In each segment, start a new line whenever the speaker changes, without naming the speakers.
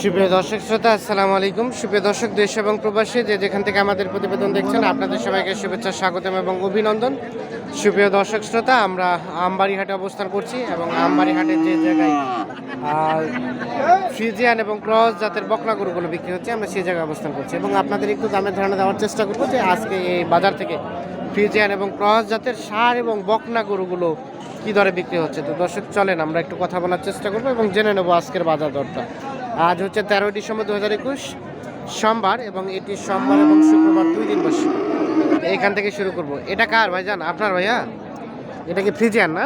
সুপ্রিয় দর্শক শ্রোতা, আসসালামু আলাইকুম। সুপ্রিয় দর্শক, দেশ এবং প্রবাসী, যে যেখান থেকে আমাদের প্রতিবেদন দেখছেন, আপনাদের সবাইকে শুভেচ্ছা, স্বাগতম এবং অভিনন্দন। সুপ্রিয় দর্শক শ্রোতা, আমরা আমবাড়িহাটে অবস্থান করছি এবং আমবাড়িহাটের যে জায়গায় ফ্রিজিয়ান এবং ক্রস জাতের বকনা গরুগুলো বিক্রি হচ্ছে, আমরা সেই জায়গায় অবস্থান করছি এবং আপনাদের একটু দামের ধারণা দেওয়ার চেষ্টা করব যে আজকে এই বাজার থেকে ফ্রিজিয়ান এবং ক্রস জাতের সার এবং বকনা গরুগুলো কি দরে বিক্রি হচ্ছে? তো দর্শক চলেন আমরা একটু কথা বলার চেষ্টা করব এবং জেনে নেব আজকের বাজার দরটা। আজ হচ্ছে তেরোই ডিসেম্বর দু হাজার একুশ সোমবার এবং এটি সোমবার এবং শুক্রবার দুই দিন বসে। এখান থেকে শুরু করব। এটা কার ভাইজান? আপনার ভাইয়া? এটা কি ফ্রিজিয়ান না?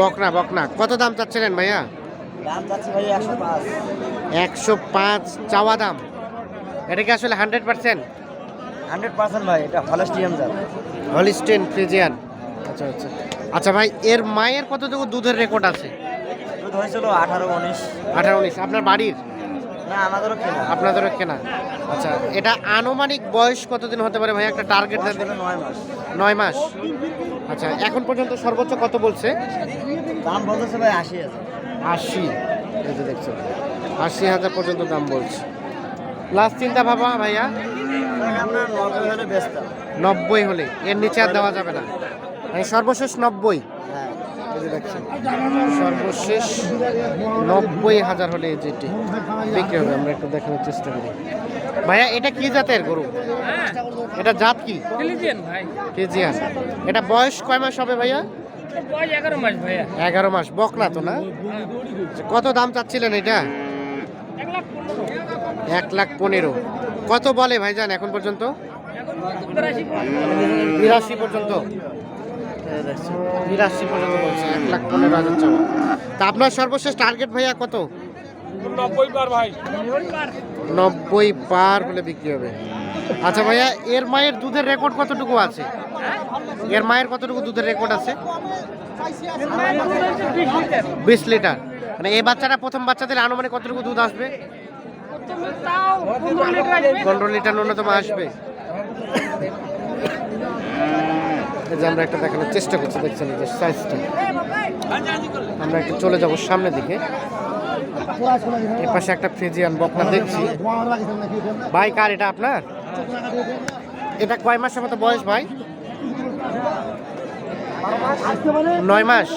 বকনা বকনা। কত দাম চাচ্ছিলেন ভাইয়া?
একশো পাঁচ।
চাওয়া দাম। এটা কি আসলে হান্ড্রেড পার্সেন্ট?
হান্ড্রেড পার্সেন্ট ভাই এটা হলস্টিয়াম জাত
হলিস্টেন ফ্রিজিয়ান। আচ্ছা আচ্ছা। আচ্ছা ভাই এর মায়ের কতটুকু দুধের রেকর্ড আছে?
দুধ হয়েছিল আঠারো উনিশ।
আঠারো উনিশ। আপনার বাড়ির?
না আমাদেরও কেনা।
আপনাদেরও কেনা। আচ্ছা এটা আনুমানিক বয়স কতদিন হতে পারে ভাই? একটা টার্গেট দেন।
নয় মাস।
নয় মাস। আচ্ছা এখন পর্যন্ত সর্বোচ্চ কত বলছে?
দাম বলতেছে ভাই আশি আছে
আশি। এই যে দেখছেন আশি হাজার পর্যন্ত দাম বলছে। লাস্ট চিন্তা ভাবা ভাইয়া?
নব্বই হলে।
এর নিচে আর দেওয়া যাবে না। সর্বশেষ নব্বই।
হ্যাঁ
সর্বশেষ নব্বই হাজার হলে যেটি বিক্রি হবে আমরা একটু দেখানোর চেষ্টা করি। ভাইয়া এটা কি জাতের গরু? এটা জাত কি? কেজিয়ান এটা বয়স কয় মাস হবে ভাইয়া?
এগারো মাস ভাইয়া।
এগারো মাস বকনা তো না? কত দাম চাচ্ছিলেন এটা?
এক লাখ পনেরো।
কত বলে ভাইজান এখন পর্যন্ত?
বিরাশি
পর্যন্ত। বিরাশি পর্যন্ত বলছে এক লাখ পনেরো হাজার চাওয়া। তা আপনার সর্বশেষ টার্গেট ভাইয়া কত?
নব্বই বার ভাই।
নব্বই পার হলে বিক্রি হবে। আচ্ছা ভাইয়া এর মায়ের দুধের রেকর্ড কতটুকু আছে? এর মায়ের কতটুকু দুধের রেকর্ড আছে?
বিশ লিটার।
মানে এই বাচ্চাটা প্রথম বাচ্চাদের আনুমানিক কতটুকু দুধ আসবে?
পনেরো লিটার আসবে
পনেরো লিটার ন্যূনতম আসবে। যে আমরা একটা দেখানোর চেষ্টা করছি, দেখছেন যে সাইজটা আমরা একটু চলে যাব সামনের দিকে। এ পাশে একটা ফ্রিজিয়ান বকনা দেখছি। ভাই, কার এটা আপনার? এটা কয় মাসের মতো বয়স ভাই? নয় মাস?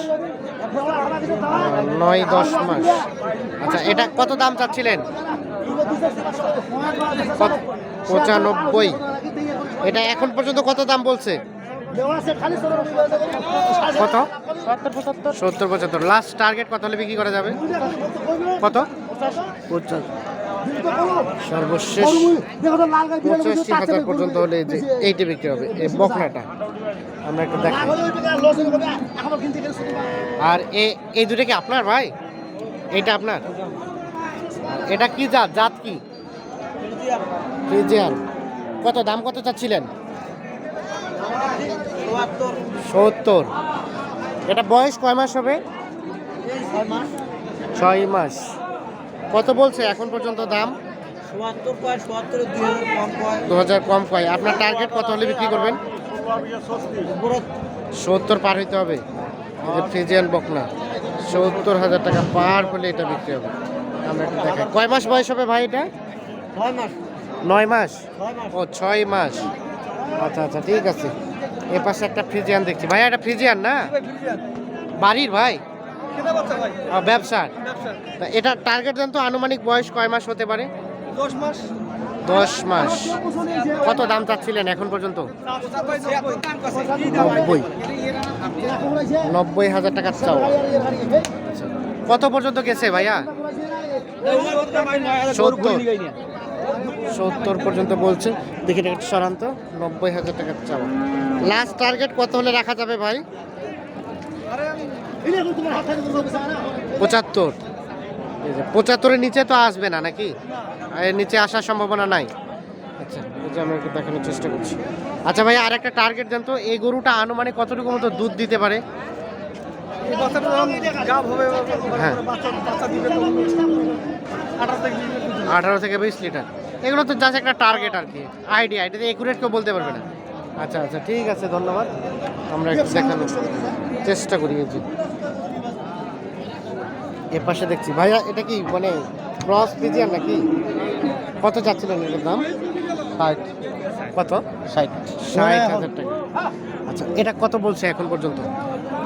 নয়, দশ মাস। আচ্ছা এটা কত দাম চাচ্ছিলেন? পঁচানব্বই। এটা এখন পর্যন্ত কত দাম বলছে? কত? সত্তর পঁচাত্তর। লাস্ট টার্গেট কত হলে বিক্রি করা যাবে? কত? সর্বশেষ পঁচাশি হাজার পর্যন্ত হলে এই যে এইটা বিক্রি হবে এই বকনাটা। আমরা একটু দেখাই আর এ এই দুটো কি আপনার ভাই? এটা আপনার? এটা কি জাত? জাত কি? ফ্রিজিয়ান। কত দাম কত চাচ্ছিলেন? সত্তর। এটা বয়স কয় মাস হবে?
ছয় মাস।
কত বলছে এখন পর্যন্ত দাম? দু হাজার কম কয়। আপনার টার্গেট কত হলে বিক্রি করবেন? সত্তর পার হইতে হবে। ফ্রিজিয়ান বকনা। সত্তর হাজার টাকা পার হলে এটা বিক্রি হবে। আমরা একটু দেখাই। কয় মাস বয়স হবে ভাই এটা? নয় মাস?
মাস।
ও ছয় মাস। আচ্ছা আচ্ছা ঠিক আছে। এ পাশে একটা ফ্রিজিয়ান দেখছি। ভাই এটা ফ্রিজিয়ান না? বাড়ির ভাই? ব্যবসার? এটা টার্গেট দেন তো আনুমানিক বয়স কয় মাস হতে পারে?
দশ মাস।
দশ মাস। কত দাম চাচ্ছিলেন এখন পর্যন্ত? নব্বই। নব্বই হাজার টাকার চাও আচ্ছা। কত পর্যন্ত গেছে ভাইয়া? সত্তর। সত্তর পর্যন্ত বলছে। দেখি এটা সরান্ত নব্বই হাজার টাকার চাওয়া। লাস্ট টার্গেট কত হলে রাখা যাবে ভাই? পঁচাত্তর। পঁচাত্তরের নিচে তো আসবে না নাকি? আর এর নিচে আসার সম্ভাবনা নাই। আচ্ছা যে একটু দেখানোর চেষ্টা করছি। আচ্ছা ভাই আর একটা টার্গেট দেন তো। এই গরুটা আনুমানিক কতটুকু মতো দুধ দিতে পারে? হ্যাঁ। আঠারো থেকে বিশ লিটার। এগুলো তো জাস্ট একটা টার্গেট আর কি আইডিয়া এটা একুরেট কেউ বলতে পারবে না। আচ্ছা আচ্ছা ঠিক আছে ধন্যবাদ। আমরা একটু দেখানোর চেষ্টা করি এই এ পাশে দেখছি ভাইয়া এটা কি মানে ক্রস পিজিয়ান নাকি? কত চাচ্ছিলেন এটার দাম?
ষাট।
কত?
ষাট।
ষাট হাজার টাকা। আচ্ছা এটা কত বলছে এখন পর্যন্ত?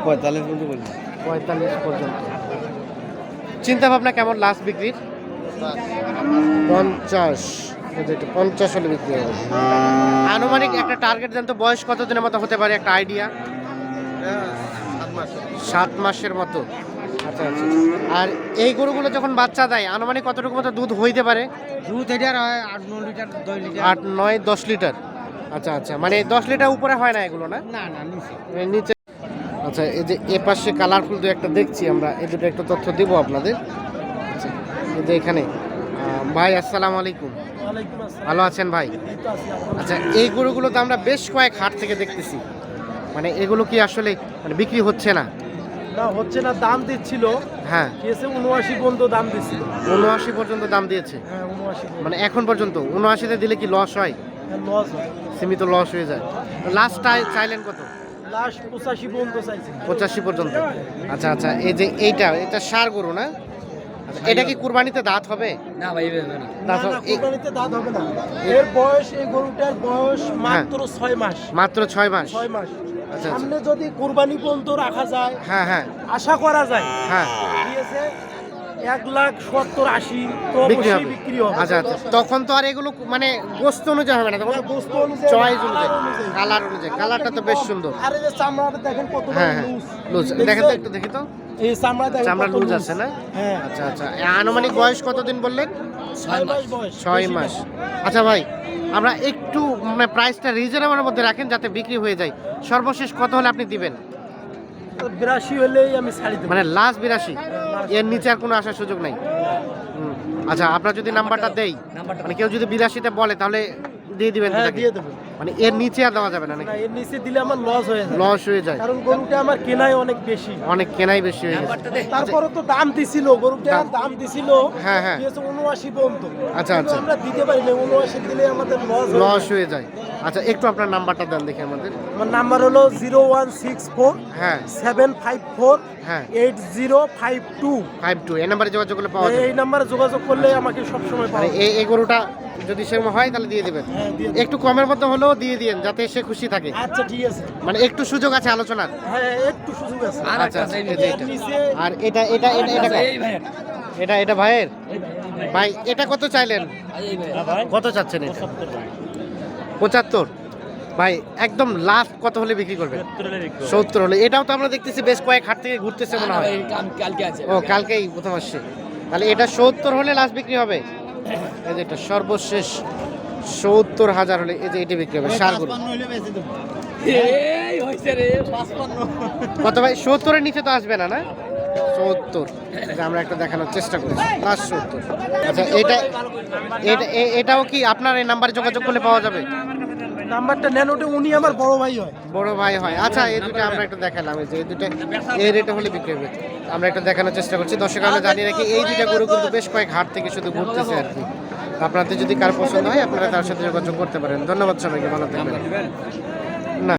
পঁয়তাল্লিশ পর্যন্ত বলি
পঁয়তাল্লিশ পর্যন্ত। চিন্তা ভাবনা কেমন লাস্ট বিক্রির? পঞ্চাশ। পঞ্চাশ হলে বিক্রি হবে। আনুমানিক একটা টার্গেট দেন তো বয়স কত দিনের মতো হতে পারে একটা আইডিয়া
সাত
মাসের মতো। আচ্ছা আচ্ছা। আর এই গরুগুলো যখন বাচ্চা দেয় আনুমানিক কতটুকু মতো দুধ হইতে পারে?
দুধ এটার হয় আট ন লিটার দশ লিটার।
আট নয় দশ লিটার। আচ্ছা আচ্ছা। মানে দশ লিটার উপরে হয় না এগুলো না?
না না নিচে।
নিচে। আচ্ছা এই যে এ পাশে কালারফুল দু একটা দেখছি আমরা। এই দুটো একটা তথ্য দিব আপনাদের। যে এখানে ভাই আসসালামু আলাইকুম। ভালো আছেন ভাই? আচ্ছা এই গরুগুলো তো আমরা বেশ কয়েক হাট থেকে দেখতেছি। মানে এগুলো কি আসলে মানে বিক্রি হচ্ছে না?
না হচ্ছে না দাম দিচ্ছিল।
হ্যাঁ।
কেসে উনআশি পর্যন্ত দাম দিচ্ছিল।
উনআশি পর্যন্ত দাম দিয়েছে?
হ্যাঁ উনআশি
মানে এখন পর্যন্ত? উনআশিতে দিলে কি লস হয়?
লস হয়।
সীমিত লস হয়ে যায়। লাস্ট চাইলেন কত?
লাস্ট পঁচাশি পর্যন্ত চাইছে।
পঁচাশি পর্যন্ত। আচ্ছা আচ্ছা এই যে এইটা এটা সার গরু না? এটা কি কুরবানিতে দাঁত হবে?
না ভাই হবে না।
না
দাঁত
কুরবানিতে দাঁত হবে না। এর বয়স এই গরুটার বয়স
হ্যাঁ।
মাত্র ছয় মাস।
মাত্র ছয় মাস?
ছয় মাস।
আচ্ছা, আচ্ছা।
সামনে যদি কুরবানি পর্যন্ত রাখা যায়
হ্যাঁ হ্যাঁ।
আশা করা যায়
হ্যাঁ।
দিয়েছে এক লাখ সত্তর আশি তো
বিক্রি
অবশ্যই বিক্রি হবে।
আচ্ছা আচ্ছা। তখন তো আর এগুলো মানে গোস্ত অনুযায়ী হবে না তখন
অনুযায়ী,
চয়েস
কালার
অনুযায়ী। কালার অনুযায়ী। কালারটা তো বেশ সুন্দর।
আরে যে চামড়াটা দেখেন কত
হ্যাঁ হ্যাঁ। লুজ। দেখেন তো একটু দেখি তো।
এই চামড়া দেখেন
চামড়া
কত
লুজ
loose।
আছে না?
হ্যাঁ।
আচ্ছা আচ্ছা। এ আনুমানিক বয়স কতদিন বললেন?
ছয় মাস। বয়স।
ছয়
বেশি
মাস
না।
আচ্ছা ভাই আমরা একটু মানে প্রাইসটা রিজনেবলের মধ্যে রাখেন যাতে বিক্রি হয়ে যায়। সর্বশেষ কত হলে আপনি দিবেন?
বিরাশি হলেই আমি ছাড়ি দেবো।
মানে লাস্ট বিরাশি? এর নিচে আর কোনো আসার সুযোগ নাই? আচ্ছা আপনার যদি নাম্বারটা দেই মানে কেউ যদি বিরাশিতে বলে তাহলে দিয়ে দিবেন
হ্যাঁ? দিয়ে দেবো।
মানে এর নিচে আর দেওয়া যাবে না নাকি?
এর নিচে দিলে আমার লস হয়ে যায়।
লস হয়ে যায়।
কারণ গরুটা আমার কেনাই অনেক বেশি।
অনেক কেনাই বেশি হয়ে গেছে।
তারপরে তো দাম দিছিল গরুটা
দাম-
দিছিল।
হ্যাঁ, হ্যাঁ।
উনআশি পর্যন্ত।
আচ্ছা, আচ্ছা।
আমরা দিতে পারি না উনআশি দিলে আমাদের লস
লস হয়ে যায়। আচ্ছা একটু আপনার নাম্বারটা দেন দেখি আমাদের।
আমার নাম্বার হলো জিরো ওয়ান সিক্স ফোর
হ্যাঁ।
সেভেন ফাইভ ফোর
হ্যাঁ।
Eight zero five two.
Five two এই নাম্বারে যোগাযোগ করলে পাওয়া যাবে।
এই নাম্বারে যোগাযোগ করলে আমাকে সবসময়
মানে এই এই গরুটা যদি সেরকম হয় তাহলে দিয়ে দেবেন।
হ্যাঁ।
একটু কমের মধ্যে হলেও দিয়ে দিন যাতে সে খুশি থাকে।
আচ্ছা ঠিক আছে।
মানে একটু সুযোগ আছে আলোচনার?
হ্যাঁ একটু সুযোগ আছে।
আচ্ছা। আর এটা এটা এটা এটা এটা এটা ভাইয়ের? ভাই এটা কত চাইলেন? কত চাচ্ছেন এটা? পঁচাত্তর ভাই। একদম লাস্ট কত হলে বিক্রি করবেন? সত্তর হলে এটাও তো আমরা দেখতেছি বেশ কয়েক হাট থেকে ঘুরতেছে মনে হয়।
কালকে আছে।
ও কালকেই প্রথম আসছে। তাহলে এটা সত্তর হলে লাস্ট বিক্রি হবে? এই যে এটা সর্বশেষ সত্তর হাজার হলে এই যে এটি বিক্রি হবে সার গরু
পাঁচপান্ন হলে বেশি দেবো।
এই হইছে রে
পাঁচপান্ন।
কত ভাই সত্তরের নিচে তো আসবে না না? সত্তর। এটা আমরা একটা দেখানোর চেষ্টা করছি লাস্ট সত্তর। আচ্ছা এটা এটা এটাও কি আপনার এই নাম্বারে যোগাযোগ করলে পাওয়া যাবে?
নাম্বারটা নেন ওটা উনি আমার বড় ভাই হয়।
বড় ভাই হয়। আচ্ছা এই দুটো আমরা একটু দেখালাম এই যে এই দুটো এই রেটে হলে বিক্রি হবে। আমরা একটু দেখানোর চেষ্টা করছি। দর্শক আমরা জানি রাখি এই দুটা গরু কিন্তু বেশ কয়েক হাট থেকে শুধু ঘুরতেছে আর কি। আপনাদের যদি কার পছন্দ হয় আপনারা তার সাথে যোগাযোগ করতে পারেন। ধন্যবাদ সবাইকে ভালো থাকবেন।